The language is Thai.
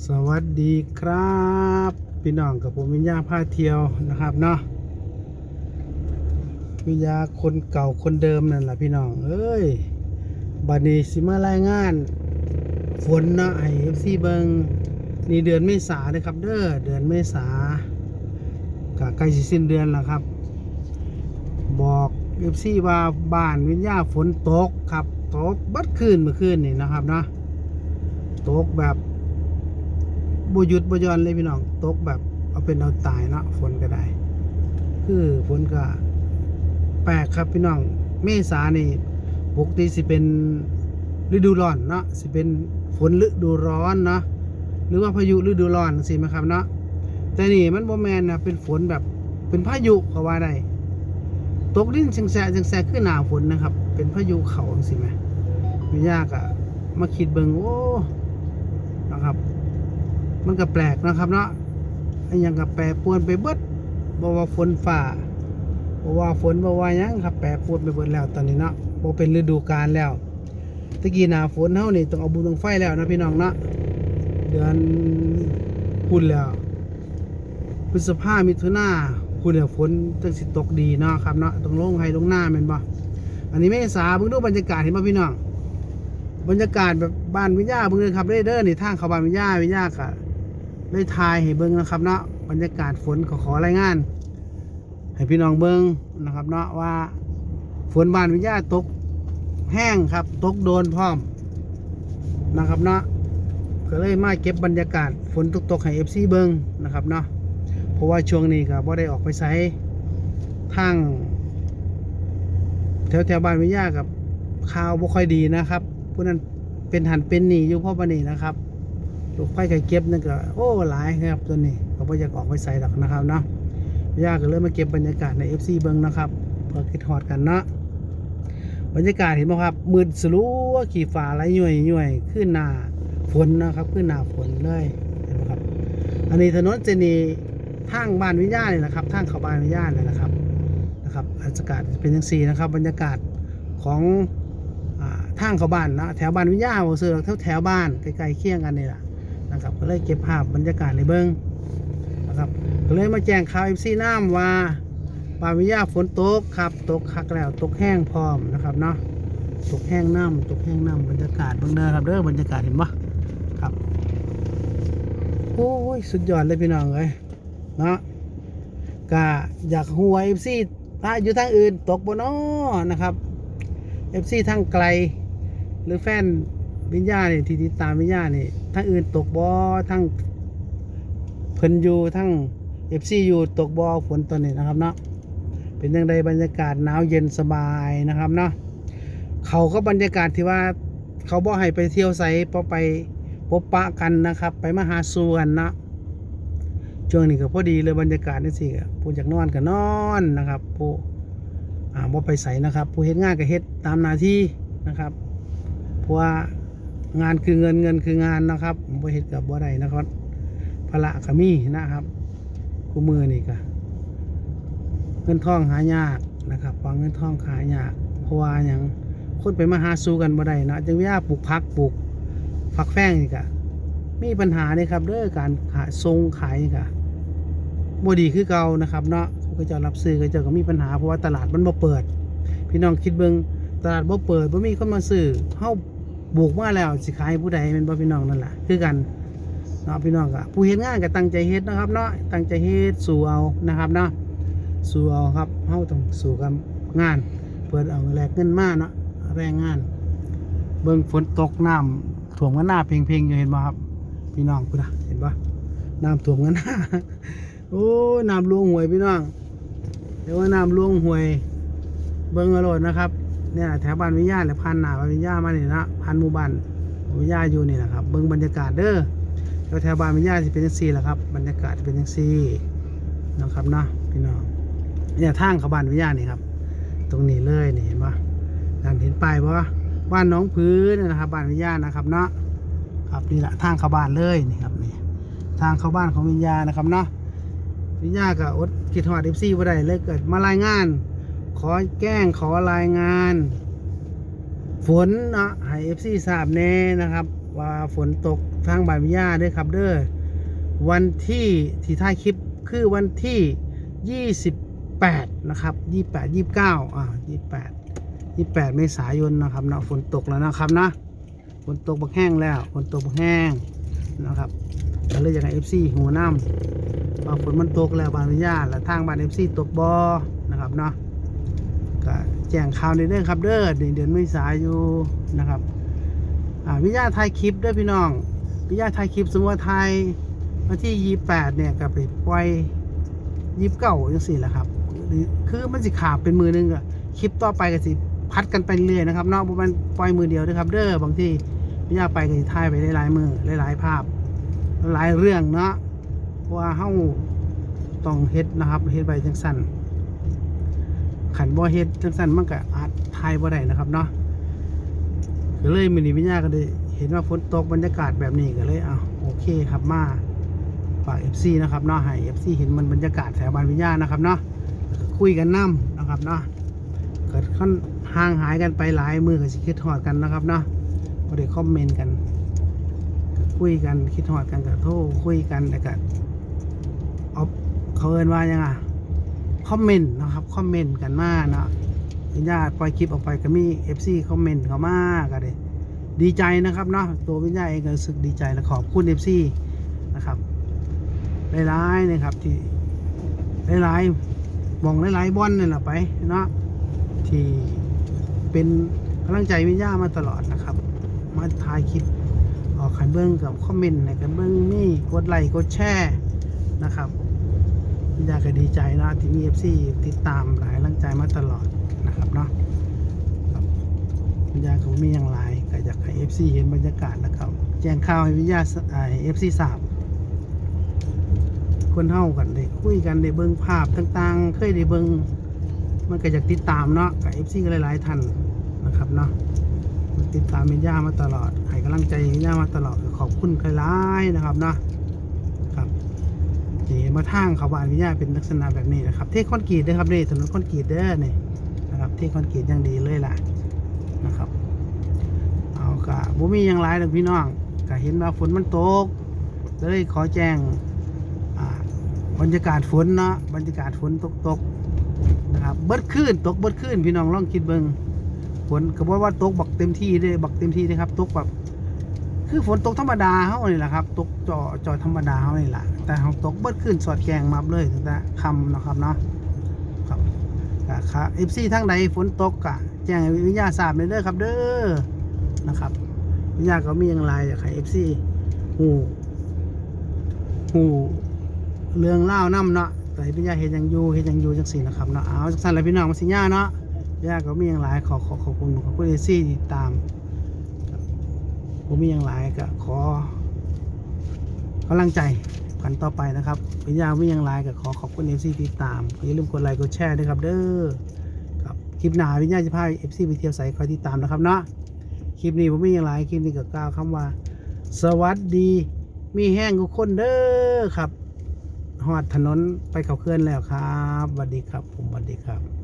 สวัสดีครับ พี่น้องกับผมวิญญาพาเที่ยวนะครับเนาะวิญญาคนเก่าคนเดิมนั่นแหละพี่น้อง เอ้ยบัดนี้สิมารายงาน ฝนเนาะให้เอฟซีเบิงนี่เดือนเมษาเลยครับ เด้อเดือนเมษากะใกล้สิสิ้นเดือนแล้วครับ บอกเอฟซีว่าบ้านวิญญาฝนตกครับตกบัดคืนเมื่อคืนนี่นะครับเนาะตกแบบ บยุดบยอนเลยพี่น้องตกแบบเอาเป็นเอาตายเนาะฝนก็ได้ คือฝนก็ แปลกครับพี่น้อง เมษานี่ปกติสิเป็นฤดูร้อนเนาะสิเป็นฝนฤดูร้อนเนาะหรือว่าพายุฤดูร้อนสิไหมครับเนาะแต่นี่มันบ่แมนนะเป็นฝนแบบเป็นพายุก็ว่าได้ตกดินจังแสจังแสขึ้นหนาฝนนะครับ เป็นพายุเขาสิไหมไม่ยากอะมาคิดเบิงโอ้นะครับ มันก็แปลกนะครับเนาะไอ้ยังกับแปรปวนไปเบิดบ่ว่าฝนฝ่าบ่ว่าฝนบ่ว่ายังครับแปรปวนไปเบิดแล้วตอนนี้เนาะบ่เป็นฤดูกาลแล้วตะกี้หน้าฝนเฮานี่ต้องเอาบุญตองไฟแล้วนะพี่น้องเนาะเดือนพุ่นแล้วพฤษภามิถุนาคุณเดี๋ยวฝนจังสิตกดีเนาะครับเนาะต้องลงให้ลงหน้าแม่นบ่อันนี้เมษาเบิ่งดูบรรยากาศเห็นบ่พี่น้องบรรยากาศแบบบ้านวิญญาเบิ่งเลยครับเด้เด้อนี่ทางเข้าบ้านวิญญาวิญญาก็ ได้ทายให้เบิ่งนะครับเนาะบรรยากาศฝนขอขอรายงาน ให้พี่น้องเบิ่งนะครับเนาะว่าฝนบ้านวิญญาตกแห้งครับตกโดนพร้อมนะครับเนาะก็เลยมาเก็บบรรยากาศฝนตกๆให้ FC เบิ่งนะครับเนาะเพราะว่าช่วงนี้ก็บ่ได้ออกไปใช้ทางแถวแถวบ้านวิทยากับข่าวบ่ค่อยดีนะครับผู้นั้นเป็นหันเป็นหนีอยู่เพราะวันนี้นะครับ ลูกไฟไก่เก็บนั่นก็โอ้หลายครับตัวนี้ก็บ่อยากออกไปใส่ดอกนะครับเนาะวิทยาก็เลยมาเก็บบรรยากาศใน FC เบิ่งนะครับเพื่อคิดฮอดกันเนาะบรรยากาศเห็นไหมครับมืดสลัวขี่ฟ้าไหลย่วยย่วยขึ้นหน้าฝนนะครับขึ้นหน้าฝนเลยเห็นไหมครับ อันนี้ถนนเจนีทางบ้านวิญญาเนี่ยนะครับทางเข้าบ้านวิญญาเนี่ยนะครับนะครับบรรยากาศเป็นอย่างสี่นะครับ บรรยากาศของอทางเข้าบ้านนะแถวบ้านวิญญาผมซื้อแถวแถวบ้านใกล้ๆเคียงกันนี่แหละ นะครับ ก็เลยเก็บภาพบรรยากาศในเบิ้งนะครับก็เลยมาแจ้งข่าวเอฟซีน้ำว่าบ้าวิญญาฝนตกครับตกคักแล้วตกแห้งพร้อมนะครับเนาะตกแห้งน้ำตกแห้งน้ำบรรยากาศเบื้งเด้อครับเด้อบรรยากาศเห็นปะครับโอ้ยสุดยอดเลยพี่น้องเลยเนาะกะอยากหัวเอฟซีถ้าอยู่ทางอื่นตกบนอ้อนะครับเอฟซีทางไกลหรือแฟน วิญญาณนี่ที่ติดตามวิญญาณนี่ทางอื่นตกบอทั้งเพิ่นอยู่ทั้งเอฟซีอยู่ตกบอฝนตอนนี้นะครับเนาะเป็นยังไงบรรยากาศหนาวเย็นสบายนะครับเนาะเขาก็บรรยากาศที่ว่าเขาบอกให้ไปเที่ยวไสพอไปพบปะกันนะครับ ไปมาหาสู่กันเนาะช่วงนี้ก็พอดีเลยบรรยากาศนี่สิผู้อยากนอนก็นอนนะครับผู้อ่าบ่ไปใส่นะครับ ผู้เฮ็ดงานก็เฮ็ดตามหน้าที่นะครับเพราะว่า งานคือเงินเงินคืองานนะครับบ่เฮ็ดกับบ่ได้นะครับภาระก็มีนะครับคู่มือนี่ก็เงินทองหายากนะครับวางเงินทองขายยาก เพราะว่าหยังคนไปมาหาสู่กันบ่ได้เนาะจึงว่าปลูกพักปลูกฝักแฟงนี่กะมีปัญหาเลยครับเรื่องการขายทรงขายนี่กะบ่ดีคือเก่านะครับเนาะก็จะรับซื้อก็จ้าก็มีปัญหาเพราะว่าตลาดมันบ่เปิด พี่น้องคิดเบิ่งตลาดบ่เปิดบ่มีคนมาซื้อเฮา บุกมาแล้วสิขายผู้ใดแม่นบ่พี่น้องนั่นแหละคือกันเนาะพี่น้องก็ผู้เฮ็ดงานก็ตั้งใจเฮ็ดนะครับเนาะตั้งใจเฮ็ดสู้เอานะครับเนาะสู้เอาครับเฮาต้องสู้กับงาน เปิดเอาแลกเงินมาเนาะแรงงาน เบิ่งฝนตกน้ำท่วมกันหน้าเพ่งๆอยู่เห็นบ่ครับ พี่น้องพุ่นะเห็นบ่น้ำท่วมกันหน้าโอ้ยน้ำลวงหวยพี่น้องเดี๋ยวว่าน้ำลวงหวย เบิ่งอร่อยนะครับ เนี่ยแถวบ้านวิญญาณและพันหนาบ้านวิญญาณมาเนี่ยนะพันหมู่บ้านวิญญาณอยู่นี่นะครับเบิ่งบรรยากาศเด้อแถวแถวบ้านวิญญาณสิเป็นจังซีแหละครับบรรยากาศจะเป็นจังซีนะครับเนาะพี่น้องเนี่ยทางเข้าบ้านวิญญาณนี่ครับ ตรงนี้เลยนี่เห็นบ่ด้านเห็นป้ายบ่บ้านน้องพื้นนะครับบ้านวิญญาณนะครับเนาะครับนี่แหละทางเข้าบ้านเลยนี่ครับนี่ทางเข้าบ้านของวิญญาณนะครับเนาะวิญญาณก็อดคิดฮอดเอฟซีบ่ได้เลยเกิดมารายงาน ขอแก้งขอรายงาน ฝนนะให้เอฟซีทราบแน่นะครับ ว่าฝนตกทางบานวิญญาด้อครับเด้อวันที่ที่ท้ายคลิปคือวันที่ 28 นะครับ 28 29 อ่า 28 28 เมษายนนะครับเนาะฝนตกแล้วนะครับนะฝนตกบักแห้งแล้วฝนตกบักแห้งนะครับก็เลยอยากให้ FC หูน้ำฝนมันตกแล้วบานวิญาและทางบ้าน FC ตกบอนะครับเนาะ ก็แจ้งข่าวในเรื่องครับเด้อเดือนเดือนเมษายนนะครับวิญญาไทยคลิปด้วยพี่น้องวิญญาไทยคลิปสมมติว่าไทยวันที่ยี่แปดเนี่ยก็ไปปล่อยยี่สิบเก้าจังสี่แหละครับหรือคือมันสิขาดเป็นมือหนึงอะคลิปต่อไปก็สิพัดกันไปเรื่อยนะครับเนอกมันปล่อยมือเดียวนะครับ เด้อบางที่วิญญาไปก็สิถ่ายไปหลายมือหลายภาพหลายเรื่องเนาะเพราะว่าเฮาต้องเฮ็ดนะครับเฮ็ดไปจังสั้น ขันบ่เฮ็ดจังสั้นมันก็อาจถ่ายบ่ได้นะครับเนาะก็เลยมินิวิญญาก็เลยเห็นว่าฝนตกบรรยากาศแบบนี้ก็เลยเอาโอเคครับมาฝาก FC นะครับเนาะให้ FC เห็นมันบรรยากาศแถวบ้านวิญญานะครับเนาะคุยกันน้ำนะครับเนาะเกิดค่อนห่างหายกันไปหลายมือก็สิคิดหอดกันนะครับเนาะก็ได้คอมเมนต์กันคุยกันคิดหอดกันก็โทรคุยกันแต่ก็เอาเขาเอินว่ายังไง คอมเมนต์นะครับคอมเมนต์กันมาเนาะญาติปล่อยคลิปออกไปก็มี FC คอมเมนต์เขามาก็ได้ดีใจนะครับเนาะตัววิญญาเองก็รู้สึกดีใจและขอบคุณ FC นะครับหลายๆนะครับที่หลายๆมองหลายๆบอลนี่แหละไปเนาะที่เป็นกำลังใจวิญญามาตลอดนะครับ มาถ่ายคลิปออกขันเบิ้งกับคอมเมนต์ในกันเบิ้งนี่กดไลค์กดแชร์นะครับ วิญญาก็ดีใจนะที่มี FC ติดตามหลายกำลังใจมาตลอดนะครับเนาะครับวิญญาก็มีอย่างไรก็อยากให้ FC เห็นบรรยากาศนะครับแจ้งข่าวให้วิญญาไอ้ FC ทราบคนเท่ากันได้คุยกันได้เบิ่งภาพต่างๆ เคยได้เบิ่งมันก็อยากติดตามเนาะกับ FC ก็หลายๆท่านนะครับเนาะติดตามวิญญามาตลอดให้กำลังใจวิญญามาตลอดขอบคุณหลายๆนะครับเนาะ มาทางเขาบานวิญญาเป็นลักษณะแบบนี้นะครับเทคอนกรีตนะครับนี่ถนนคอนกรีตเด้อนี่นะครับเทคอนกรีตอย่างดีเลยล่ะนะครับเอากะบ่มีอย่างไรหรอกพี่น้องก็เห็นว่าฝนมันตกเลยขอแจ้งบรรยากาศฝนเนาะบรรยากาศฝนตกตกๆนะครับเบิดขึ้นตกเบิดขึ้นพี่น้องลองคิดเบิ่งฝนก็บอกว่าตกบักเต็มที่เด้บักเต็มที่นะครับตกแบบคือฝนตกธรรมดาเฮานี่แหละครับ ตกจอจอธรรมดาเฮานี่แหละ แต่เฮาตกเบิดขึ้นสอดแกงมาเลยตั้งแต่คำนะครับเนาะครับก็ค่ะ FC ทั้งใดฝนตกกะแจ้งวิญญาทราบเลยเด้อครับ เด้อนะครับ วิญญาก็มีอย่างไรอยากให้ FC ฮู้ฮู้เรื่องเล่าวนํเนาะแต่ให้วิญญาเฮ็ดหยังอยู่เฮ็ดหยังอยู่จังซี่นะครับเนาะเอาจังซั่นแหละพี่น้องมาสิญาเนาะวิญาก็มีอย่างไรขอขอขอบคุณขอบคุณ FC ที่ตามผมมีอย่างไรก็ขอกำลังใจ กันต่อไปนะครับ เป็นยาวมีอย่างไรก็ขอขอบคุณเอฟซีติดตามอย่าลืมกดไลค์กดแชร์ด้วยครับเด้อครับคลิปหน้าวิญญาณจะพาเอฟซีไปเที่ยวใสคอยติดตามนะครับเนาะคลิปนี้ผมไมีอย่างไรคลิปนี้ก็กล่าวคำว่า สวัสดี มีแห้งทุกคนเด้อครับหอดถนนไปเขาเคลื่อนแล้วครับสวัสดีครับ ผมสวัสดีครับ